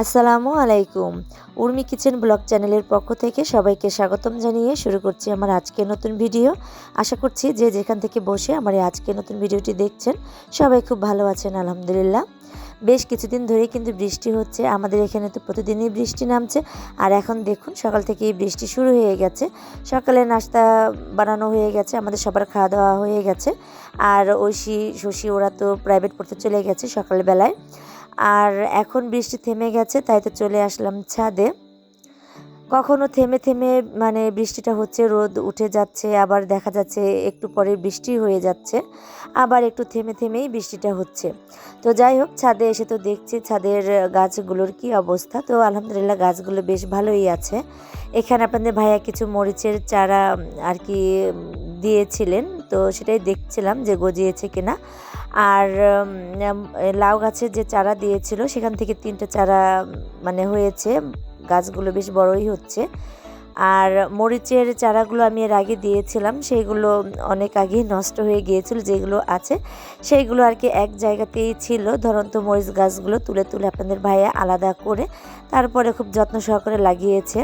আসসালামু আলাইকুম। Urmi kitchen blog চ্যানেলের পক্ষ থেকে সবাইকে স্বাগতম জানিয়ে শুরু করছি আমার আজকে নতুন ভিডিও। আশা করছি যে যেখান থেকে বসে আমার এই আজকে নতুন ভিডিওটি দেখছেন, সবাই খুব ভালো আছেন, আলহামদুলিল্লাহ। বেশ কিছুদিন ধরেই কিন্তু বৃষ্টি হচ্ছে, আমাদের এখানে তো প্রতিদিনই বৃষ্টি নামছে। আর এখন দেখুন, সকাল থেকে এই বৃষ্টি শুরু হয়ে গেছে। সকালে নাস্তা বানানো হয়ে গেছে, আমাদের সবার খাওয়া দাওয়া হয়ে গেছে। আর ঐশী, শশী ওরা তো প্রাইভেট পড়তে চলে গেছে সকালবেলায়। আর এখন বৃষ্টি থেমে গেছে, তাই তো চলে আসলাম ছাদে। কখনো থেমে থেমে মানে বৃষ্টিটা হচ্ছে, রোদ উঠে যাচ্ছে, আবার দেখা যাচ্ছে একটু পরে বৃষ্টি হয়ে যাচ্ছে, আবার একটু থেমে থেমেই বৃষ্টিটা হচ্ছে। তো যাই হোক, ছাদে এসে তো দেখছি ছাদের গাছগুলোর কি অবস্থা। তো আলহামদুলিল্লাহ গাছগুলো বেশ ভালোই আছে। এখানে আপনাদের ভাইয়া কিছু মরিচের চারা আর কি দিয়েছিলেন, তো সেটাই দেখছিলাম যে গজিয়েছে কিনা। আর লাউ গাছের যে চারা দিয়েছিল, সেখান থেকে তিনটে চারা মানে হয়েছে। গাছগুলো বেশ বড়ই হচ্ছে। আর মরিচের চারাগুলো আমি এর আগে দিয়েছিলাম, সেইগুলো অনেক আগেই নষ্ট হয়ে গিয়েছিল, যেগুলো আছে, সেইগুলো আর কি এক জায়গাতেই ছিল। ধরন্ত মরিচ গাছগুলো তুলে তুলে আপনাদের ভাইয়া আলাদা করে তারপরে খুব যত্ন সহকারে লাগিয়েছে।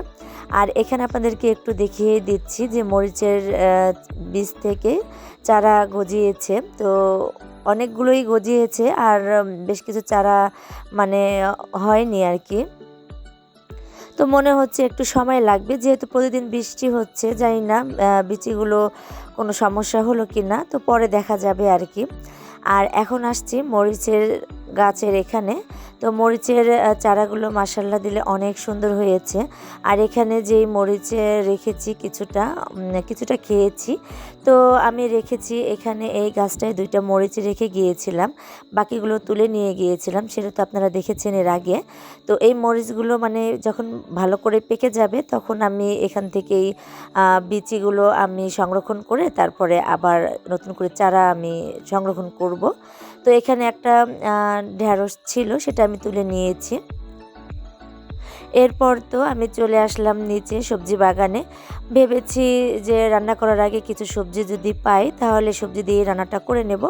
আর এখানে আপনাদেরকে একটু দেখিয়ে দিচ্ছি যে মরিচের বীজ থেকে চারা গজিয়েছে। তো অনেকগুলোই গজিয়েছে আর বেশ কিছু চারা মানে হয়নি আর কি তো মনে হচ্ছে একটু সময় লাগবে, যেহেতু প্রতিদিন বৃষ্টি হচ্ছে, জানি না বিচিগুলো কোনো সমস্যা হলো কি না তো পরে দেখা যাবে আর কি আর এখন আসছি মরিচের গাছের এখানে। তো মরিচের চারাগুলো মাসাল্লা দিলে অনেক সুন্দর হয়েছে। আর এখানে যেই মরিচে রেখেছি কিছুটা কিছুটা খেয়েছি। তো আমি রেখেছি এখানে এই গাছটায় দুইটা মরিচ রেখে গিয়েছিলাম। বাকিগুলো তুলে নিয়ে গিয়েছিলাম। সেটা তো আপনারা দেখেছেন এর আগে। তো এই মরিচগুলো মানে যখন ভালো করে পেকে যাবে, তখন আমি এখান থেকেই বিচিগুলো আমি সংরক্ষণ করে তারপরে আবার নতুন করে চারা আমি সংরক্ষণ করব। তো এখানে একটা ঢ্যাঁড়স ছিল, সেটা আমি তুলে নিয়েছি। এরপর তো আমি চলে আসলাম নিচে সবজি বাগানে। ভেবেছি যে রান্না করার আগে কিছু সবজি যদি পাই, তাহলে সবজি দিয়ে রান্নাটা করে নেব।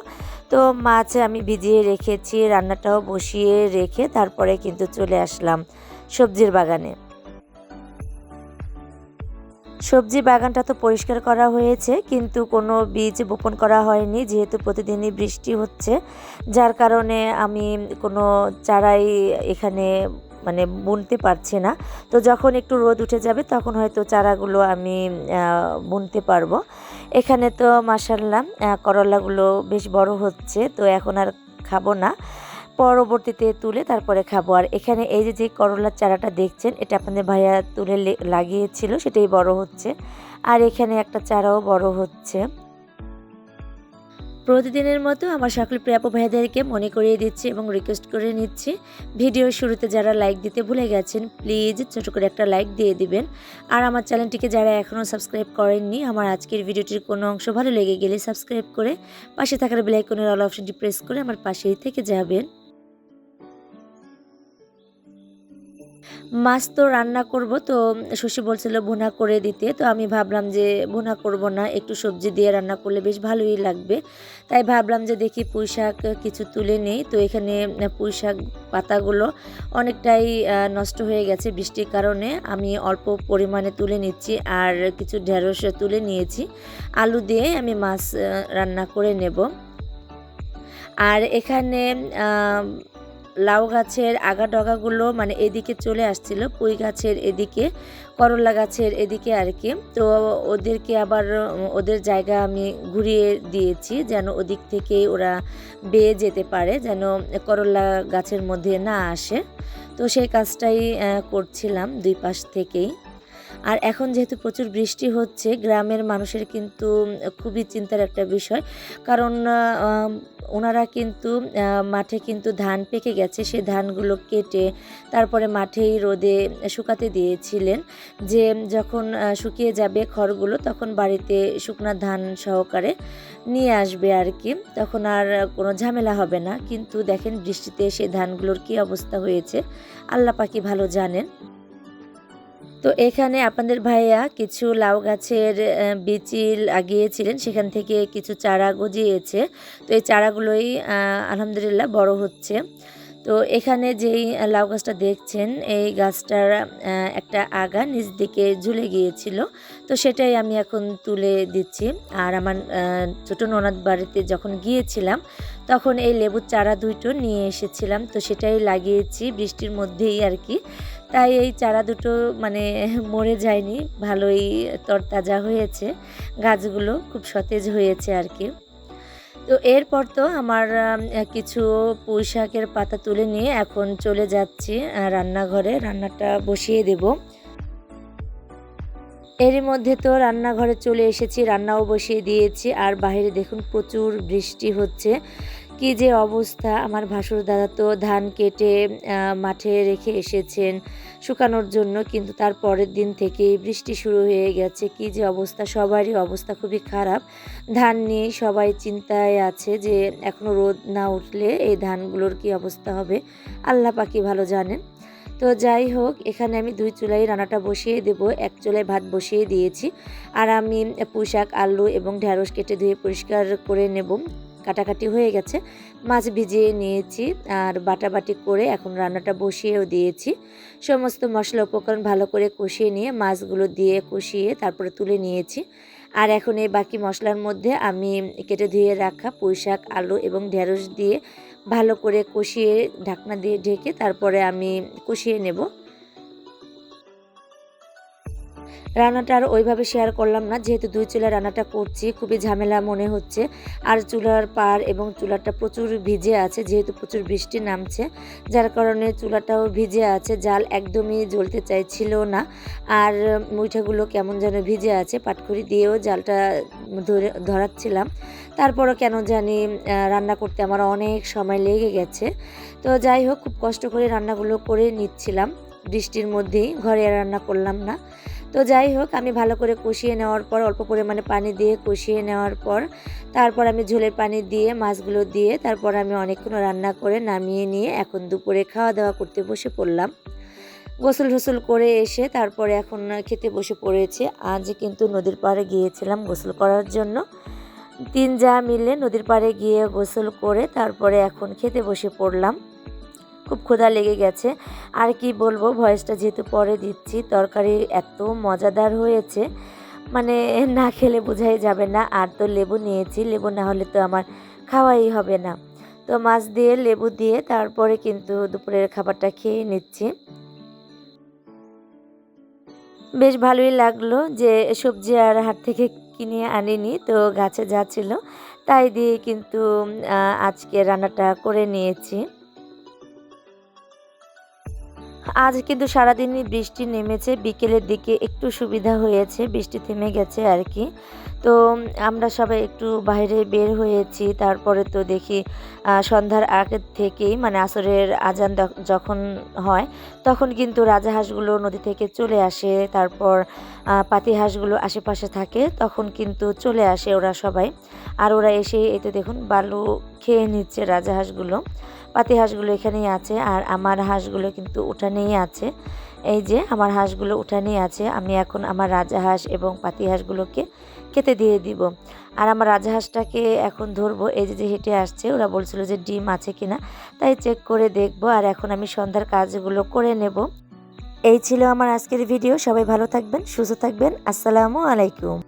তো মাছ আমি ভিজিয়ে রেখেছি, রান্নাটাও বসিয়ে রেখে তারপরে কিন্তু চলে আসলাম সবজির বাগানে। সবজি বাগানটা তো পরিষ্কার করা হয়েছে, কিন্তু কোনো বীজ বপন করা হয়নি, যেহেতু প্রতিদিনই বৃষ্টি হচ্ছে। যার কারণে আমি কোনো চারাই এখানে মানে বুনতে পারছি না। তো যখন একটু রোদ উঠে যাবে, তখন হয়তো চারাগুলো আমি বুনতে পারব। এখানে তো মাসাল্লাহ করলাগুলো বেশ বড় হচ্ছে, তো এখন আর খাব না। পরবর্তীতে তুলে তারপরে খাব। আর এখানে এই যে যে করলার চারাটা দেখছেন, এটা আপনাদের ভাইয়া তুলে লাগিয়েছিল, সেটাই বড় হচ্ছে। আর এখানে একটা চারাও বড় হচ্ছে। প্রতিদিনের মতো আমার সকল প্রিয় আপু ভাইয়াদেরকে মনে করিয়ে দিচ্ছি এবং রিকোয়েস্ট করে নিচ্ছি। ভিডিওর শুরুতে যারা লাইক দিতে ভুলে গেছেন প্লিজ ছোট করে একটা লাইক দিয়ে দিবেন। আর আমার চ্যানেলটিকে যারা এখনও সাবস্ক্রাইব করেননি, আমার আজকের ভিডিওটির কোনো অংশ ভালো লেগে গেলে সাবস্ক্রাইব করে পাশে থাকার বেলাইকনের অল অপশনটি প্রেস করে আমার পাশেই থেকে যাবেন। মাছ তো রান্না করব, তো শশী বলছিল ভুনা করে দিতে। তো আমি ভাবলাম যে ভুনা করব না, একটু সবজি দিয়ে রান্না করলে বেশ ভালোই লাগবে। তাই ভাবলাম যে দেখি পুঁই শাক কিছু তুলে নেই, তো এখানে পুঁই শাক পাতাগুলো অনেকটাই নষ্ট হয়ে গেছে বৃষ্টির কারণে। আমি অল্প পরিমাণে তুলে নিচ্ছি আর কিছু ঢেঁড়স তুলে নিয়েছি। আলু দিয়ে আমি মাছ রান্না করে নেব। আর এখানে লাউ গাছের আগা ডগাগুলো মানে এদিকে চলে আসছিল, পুঁই গাছের এদিকে, করলা গাছের এদিকে আর কি। তো ওদেরকে আবার, ওদের জায়গা আমি ঘুরিয়ে দিয়েছি যেন ওদিক থেকে ওরা বেয়ে যেতে পারে, যেন করলা গাছের মধ্যে না আসে। তো সেই কাজটাই করছিলাম দুই পাশ থেকেই। আর এখন যেহেতু প্রচুর বৃষ্টি হচ্ছে, গ্রামের মানুষের কিন্তু খুবই চিন্তার একটা বিষয়। কারণ ওনারা কিন্তু মাঠে কিন্তু ধান পেকে গেছে সেই ধানগুলো কেটে তারপরে মাঠেই রোদে শুকাতে দিয়েছিলেন। যে যখন শুকিয়ে যাবে খড়গুলো, তখন বাড়িতে শুকনা ধান সহকারে নিয়ে আসবে আর কি। তখন আর কোনো ঝামেলা হবে না। কিন্তু দেখেন বৃষ্টিতে সেই ধানগুলোর কি অবস্থা হয়েছে। আল্লাহ পাকি ভালো জানেন। তো এখানে আপনাদের ভাইয়া কিছু লাউ গাছের বিচি লাগিয়েছিলেন সেখান থেকে কিছু চারা গজিয়েছে। তো এই চারাগুলোই আলহামদুলিল্লাহ বড় হচ্ছে। তো এখানে যেই লাউ গাছটা দেখছেন, এই গাছটার একটা আগা নিচ দিকে ঝুলে গিয়েছিল। তো সেটাই আমি এখন তুলে দিচ্ছি। আর আমার ছোটো ননদ বাড়িতে যখন গিয়েছিলাম তখন এই লেবুর চারা দুটো নিয়ে এসেছিলাম, তো সেটাই লাগিয়েছি বৃষ্টির মধ্যেই আর কি। তাই এই চারা দুটো মানে মরে যায়নি, ভালোই তরতাজা হয়েছে, গাছগুলো খুব সতেজ হয়েছে আর কি। তো এরপর তো আমার কিছু পুঁই শাকের পাতা তুলে নিয়ে এখন চলে যাচ্ছি রান্নাঘরে, রান্নাটা বসিয়ে দেব। এরই মধ্যে তো রান্নাঘরে চলে এসেছি, রান্নাও বসিয়ে দিয়েছি, আর বাইরে দেখুন প্রচুর বৃষ্টি হচ্ছে। কি যে অবস্থা? আমার ভাসুর দাদা তো ধান কেটে মাঠে রেখে এসেছেন শুকানোর জন্য, কিন্তু তার পরের দিন থেকেই বৃষ্টি শুরু হয়ে গেছে। কি যে অবস্থা? সবারই অবস্থা খুবই খারাপ। ধান নিয়ে সবাই চিন্তায় আছে যে এখনও রোদ না উঠলে এই ধানগুলোর কি অবস্থা হবে? আল্লাহ পাকি ভালো জানেন। তো যাই হোক, এখানে আমি দুই চুলাই রান্নাটা বসিয়ে দেব। এক চুলায় ভাত বসিয়ে দিয়েছি। আর আমি পুঁশাক আলু এবং ঢ্যাঁড়স কেটে ধুয়ে পরিষ্কার করে নেব। কাটাকাটি হয়ে গেছে। মাছ ভিজিয়ে নিয়েছি আর বাটাবাটি করে এখন রান্নাটা বসিয়েও দিয়েছি। সমস্ত মশলা উপকরণ ভালো করে কষিয়ে নিয়ে মাছগুলো দিয়ে কষিয়ে তারপরে তুলে নিয়েছি। আর এখন এই বাকি মশলার মধ্যে আমি কেটে ধুয়ে রাখা পুঁই শাক, আলু এবং ঢেঁড়স দিয়ে ভালো করে কষিয়ে ঢাকনা দিয়ে ঢেকে তারপরে আমি কষিয়ে নেব। রান্নাটা আর ওইভাবে শেয়ার করলাম না। যেহেতু দুই চুলা রান্নাটা করছি, খুবই ঝামেলা মনে হচ্ছে। আর চুলার পার এবং চুলাটা প্রচুর ভিজে আছে, যেহেতু প্রচুর বৃষ্টি নামছে। যার কারণে চুলাটাও ভিজে আছে, জাল একদমই জ্বলতে চাইছিল না। আর মুইঠাগুলো কেমন যেন ভিজে আছে পাটখড়ি দিয়েও জালটা ধরে, ধরাচ্ছিলাম। তারপরও কেন জানি রান্না করতে আমার অনেক সময় লেগে গেছে। তো যাই হোক, খুব কষ্ট করে রান্নাগুলো করে নিচ্ছিলাম। বৃষ্টির মধ্যেই ঘরে রান্না করলাম না। তো যাই হোক, আমি ভালো করে কষিয়ে নেওয়ার পর, অল্প পরিমাণে পানি দিয়ে কষিয়ে নেওয়ার পর, তারপর আমি ঝোলের পানি দিয়ে, মাছগুলো দিয়ে, তারপর আমি অনেকক্ষণ রান্না করে নামিয়ে নিয়ে এখন দুপুরে খাওয়া দাওয়া করতে বসে পড়লাম। গোসল টোসল করে এসে তারপরে এখন খেতে বসে পড়েছে। আজ কিন্তু নদীর পাড়ে গিয়েছিলাম গোসল করার জন্য। তিন যা মিলে নদীর পাড়ে গিয়ে গোসল করে তারপরে এখন খেতে বসে পড়লাম। খুব ক্ষুধা লেগে গেছে। আর কি বলব, ভয়েসটা যেহেতু পরে দিচ্ছি, তরকারি এত মজাদার হয়েছে মানে না খেলে বোঝাই যাবে না। আর তো লেবু নিয়েছি, লেবু না হলে তো আমার খাওয়াই হবে না। তো মাছ দিয়ে, লেবু দিয়ে তারপরে কিন্তু দুপুরের খাবারটা খেয়ে নিচ্ছি। বেশ ভালোই লাগল যে সবজি আর হাট থেকে কিনে আনিনি, তো গাছে যা ছিল তাই দিয়ে কিন্তু আজকে রান্নাটা করে নিয়েছি। আজ কিন্তু সারাদিনই বৃষ্টি নেমেছে বিকেলের দিকে একটু সুবিধা হয়েছে বৃষ্টি থেমে গেছে আর কি। তো আমরা সবাই একটু বাইরে বের হয়েছি তারপরে তো দেখি সন্ধ্যার আগের থেকেই মানে আসরের আজান যখন হয় তখন কিন্তু রাজাহাঁসগুলো নদী থেকে চলে আসে তারপর আহ, পাতি হাঁসগুলো আশেপাশে থাকে তখন কিন্তু চলে আসে ওরা সবাই। আর ওরা এসে এই তো দেখুন বালু খেয়ে নিচ্ছে রাজাহাঁসগুলো। পাতি হাঁসগুলো এখানেই আছে আর আমার হাঁসগুলো কিন্তু উঠানেই আছে। এই যে আমার হাঁসগুলো উঠানেই আছে, আমি এখন আমার রাজাহাঁস এবং পাতি হাঁসগুলোকে খেতে দিয়ে দিব। আর আমার রাজাহাঁসটাকে এখন ধরবো, এই যে যে হেঁটে আসছে, ওরা বলছিল যে ডিম আছে কিনা, তাই চেক করে দেখব আর এখন আমি সন্ধ্যার কাজগুলো করে নেব। এই ছিল আমার আজকের ভিডিও সবাই ভালো থাকবেন, সুস্থ থাকবেন, আসসালামু আলাইকুম।